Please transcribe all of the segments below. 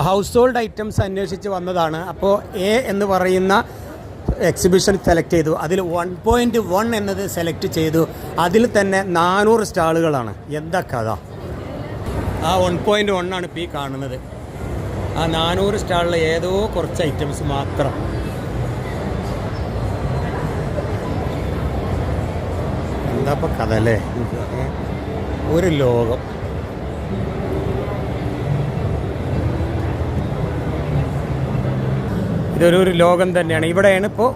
House hold items അന്വേഷിച്ച് വന്നതാണ്. അപ്പോൾ എ എന്ന് പറയുന്ന എക്സിബിഷൻ സെലക്ട് ചെയ്തു. അതിൽ വൺ പോയിന്റ് വൺ എന്നത് സെലക്ട് ചെയ്തു. അതിൽ തന്നെ നാനൂറ് സ്റ്റാളുകളാണ്. എന്താ കഥ? ആ വൺ പോയിന്റ് വൺ ആണ് ഇപ്പോൾ ഈ കാണുന്നത്. ആ നാനൂറ് സ്റ്റാളിൽ ഏതോ കുറച്ച് ഐറ്റംസ് മാത്രം. എന്താ ഇപ്പോൾ കഥ അല്ലേ? ഒരു ലോകം. ഇതൊരു ഒരു ലോകം തന്നെയാണ്. ഇവിടെയാണ് ഇപ്പോൾ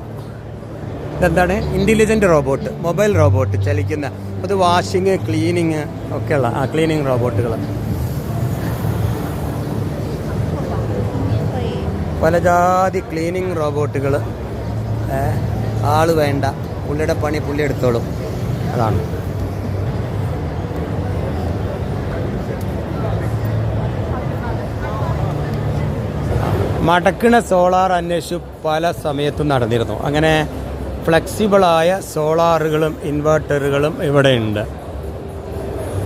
ഇതെന്താണ്? ഇന്റലിജന്റ് റോബോട്ട് മൊബൈൽ റോബോട്ട് ചലിക്കുന്ന അത് വാഷിങ് ക്ലീനിങ് ഒക്കെയുള്ള ആ ക്ലീനിങ് റോബോട്ടുകൾ പല ജാതി ക്ലീനിങ് റോബോട്ടുകൾ ആൾ വേണ്ട. പുള്ളിയുടെ പണി പുള്ളി എടുത്തോളും. അതാണ്. മടക്കണ സോളാർ അന്വേഷിച്ച് പല സമയത്തും നടന്നിരുന്നു. അങ്ങനെ ഫ്ലെക്സിബിളായ സോളാറുകളും ഇൻവെർട്ടറുകളും ഇവിടെ ഉണ്ട്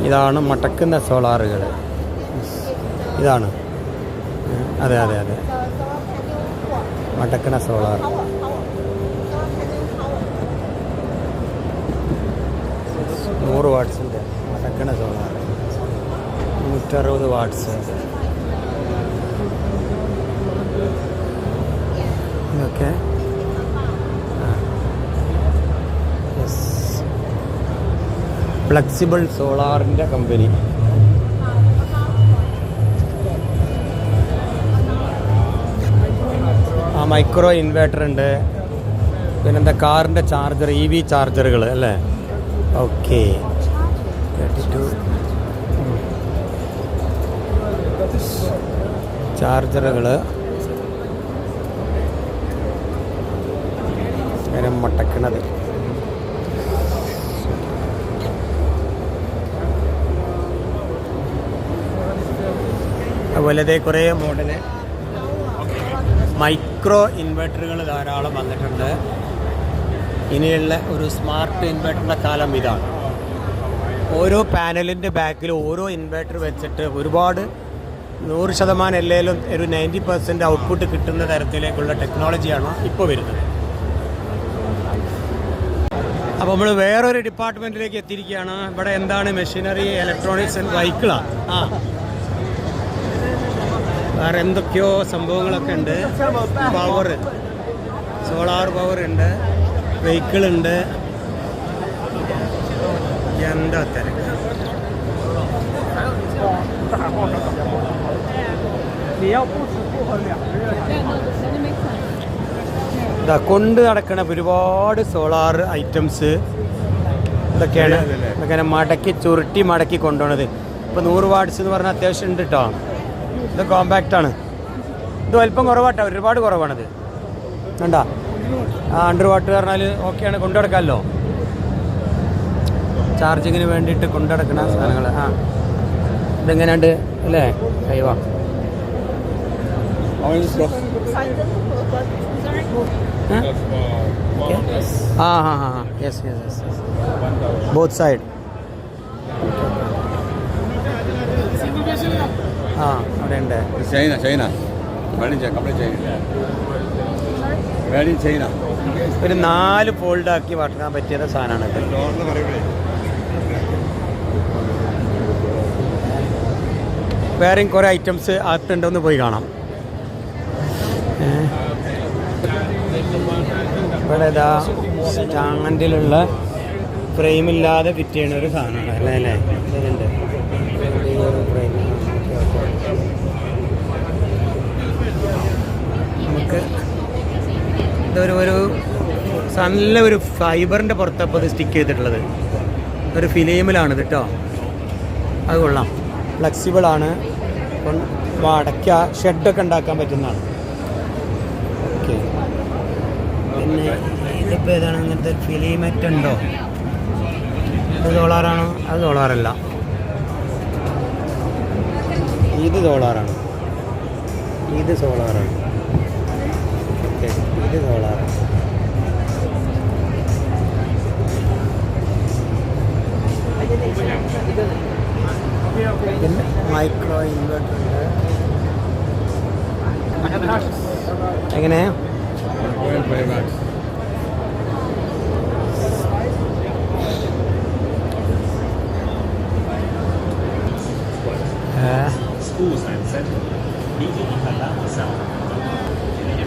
ഇതാണ് മടക്കുന്ന സോളാറുകൾ. ഇതാണ്. അതെ അതെ അതെ. മടക്കണ സോളാർ. നൂറ് വാട്ട്സിന്റെ മടക്കണ സോളാർ. നൂറ്ററുപത് വാട്ട്സ്. ഫ്ലെക്സിബിൾ സോളാറിന്റെ കമ്പനി. ആ മൈക്രോ ഇൻവേർട്ടർ ഉണ്ട്. പിന്നെന്താ കാറിന്റെ ചാർജർ ഇ വി ചാർജറുകൾ അല്ലേ? ഓക്കെ. ചാർജറുകൾ. അങ്ങനെ മട്ടക്കണത്. അതുപോലെ ഇതേ കുറേ മോഡൽ മൈക്രോ ഇൻവെർട്ടറുകൾ ധാരാളം വന്നിട്ടുണ്ട്. ഇനിയുള്ള ഒരു സ്മാർട്ട് ഇൻവെർട്ടറിന്റെ കാലം ഇതാണ്. ഓരോ പാനലിന്റെ ബാക്കിൽ ഓരോ ഇൻവെർട്ടർ വെച്ചിട്ട് ഒരുപാട് നൂറ് ശതമാനം എല്ലാലും ഒരു നയന്റി പെർസെന്റ് ഔട്ട്പുട്ട് കിട്ടുന്ന തരത്തിലേക്കുള്ള ടെക്നോളജിയാണ് ഇപ്പോൾ വരുന്നത്. അപ്പോൾ നമ്മൾ വേറൊരു ഡിപ്പാർട്ട്മെന്റിലേക്ക് എത്തിയിരിക്കുകയാണ്. ഇവിടെ എന്താണ് മെഷീനറി ഇലക്ട്രോണിക്സ് ആൻഡ് വെഹിക്കിളാണ് ആ. വേറെ എന്തൊക്കെയോ സംഭവങ്ങളൊക്കെ ഉണ്ട്. പവർ സോളാർ പവർ ഉണ്ട്. വെഹിക്കിൾ ഉണ്ട്. എന്താ തിരക്ക്? ഇതാ കൊണ്ട് നടക്കണ ഒരുപാട് സോളാർ ഐറ്റംസ് ഇതൊക്കെയാണ് ഇതൊക്കെ മടക്കി ചുരുട്ടി മടക്കി കൊണ്ടുപോണത്. ഇപ്പോൾ നൂറ് വാട്സ് എന്ന് പറഞ്ഞാൽ അത്യാവശ്യം ഉണ്ട് കേട്ടോ ഇത് കോമ്പാക്റ്റ് ആണ്. ഇത് വലിപ്പം കുറവാട്ടോ ഒരുപാട് കുറവാണിത്. കണ്ടാ? ആ അണ്ടർ വാട്ട് പറഞ്ഞാൽ ഓക്കെയാണ് കൊണ്ടുനടക്കാമല്ലോ ചാർജിങ്ങിന് വേണ്ടിയിട്ട് കൊണ്ടുനടക്കണ സാധനങ്ങൾ ആ. ഇതെങ്ങനെയുണ്ട്? അല്ലേ? കൈവാ ആ ഹാ ഹാ yes yes yes both side ആ. China China. ചൈന ചൈന ഒരു നാല് ഫോൾഡാക്കി വളർത്താൻ പറ്റിയ സാധനമാണ് വേറെയും കുറേ ഐറ്റംസ് അകത്തുണ്ടെന്ന് പോയി കാണാം. ഇവിടെ ഇതാ സ്റ്റാൻഡിലുള്ള ഫ്രെയിമില്ലാതെ ഫിറ്റ് ചെയ്യണ ഒരു സാധനമാണ്. അല്ലേ അല്ലേ ഇതുണ്ട് ഈ ഒരു frame. ആ, ഓക്കേ, ഓക്കേ. നമുക്ക് ഇതൊരു ഒരു നല്ല ഒരു ഫൈബറിന്റെ പുറത്തപ്പോൾ ഇത് സ്റ്റിക്ക് ചെയ്തിട്ടുള്ളത്. ഒരു ഫിലിമിലാണ് ഇത് കേട്ടോ അത് കൊള്ളാം. ഫ്ലെക്സിബിളാണ് അടയ്ക്ക ഷെഡൊക്കെ ഉണ്ടാക്കാൻ പറ്റുന്നതാണ്. ഓക്കെ പിന്നെ ഇതിപ്പോൾ ഏതാണ് അങ്ങനത്തെ ഫിലിമറ്റ് ഉണ്ടോ? ഇത് സോളാറാണോ അത് സോളാറല്ല ഇത് സോളാറാണ് ഇത് സോളാറാണ് ഓക്കെ ഇത് സോളാറാണ് പിന്നെ മൈക്രോ ഇൻവെർട്ടർ ഉണ്ട് എങ്ങനെ Oil five watts.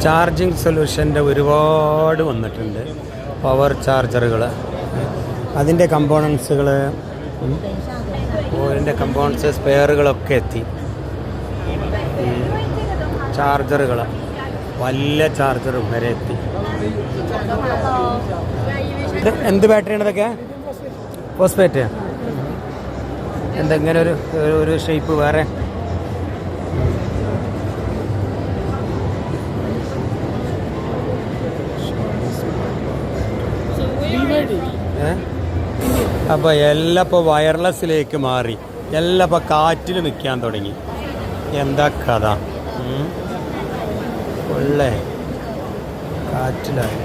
ചാർജിങ് സൊല്യൂഷന്റെ ഒരുപാട് വന്നിട്ടുണ്ട്. പവർ ചാർജറുകൾ. അതിന്റെ കമ്പോണൻസുകൾ അതിന്റെ കമ്പോണൻസ് സ്പെയറുകളൊക്കെ എത്തി. ചാർജറുകൾ. വല്ല ചാർജറും വരെ എത്തി. എന്ത് ബാറ്ററിയാണ് ഇതൊക്കെ? ഫോസ്ഫേറ്റ്. എന്തെങ്ങനെ ഒരു- ഒരു ഷേപ്പ് വേറെ? അപ്പോൾ എല്ലാം ഇപ്പോൾ വയർലെസ്സിലേക്ക് മാറി. എല്ലാം ഇപ്പോൾ കാറ്റിൽ നിൽക്കാൻ തുടങ്ങി. എന്താ കഥ? ഉള്ളേ കാറ്റിലായി.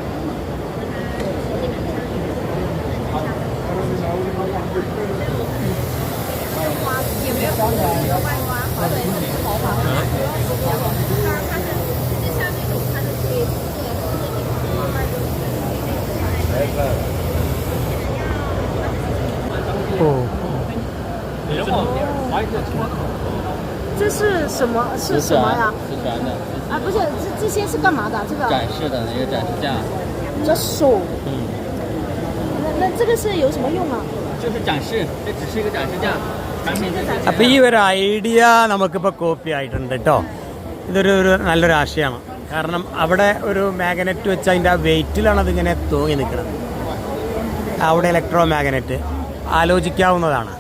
ഓ 这是什么？是什么呀？是船的，啊，不是，这这些是干嘛的？这个展示的一个展示架，叫手。嗯，那那这个是有什么用啊？就是展示，这只是一个展示架，产品就是അപ്പോൾ ഈ ഒരു ഐഡിയ നമുക്കിപ്പോൾ കോപ്പി ആയിട്ടുണ്ട് കേട്ടോ ഇതൊരു ഒരു നല്ലൊരു ആശയമാണ് കാരണം അവിടെ ഒരു മാഗ്നറ്റ് വെച്ച് അതിൻ്റെ ആ വെയിറ്റിലാണ് അതിങ്ങനെ തൂങ്ങി നിൽക്കുന്നത് അവിടെ ഇലക്ട്രോ മാഗ്നറ്റ് ആലോചിക്കാവുന്നതാണ്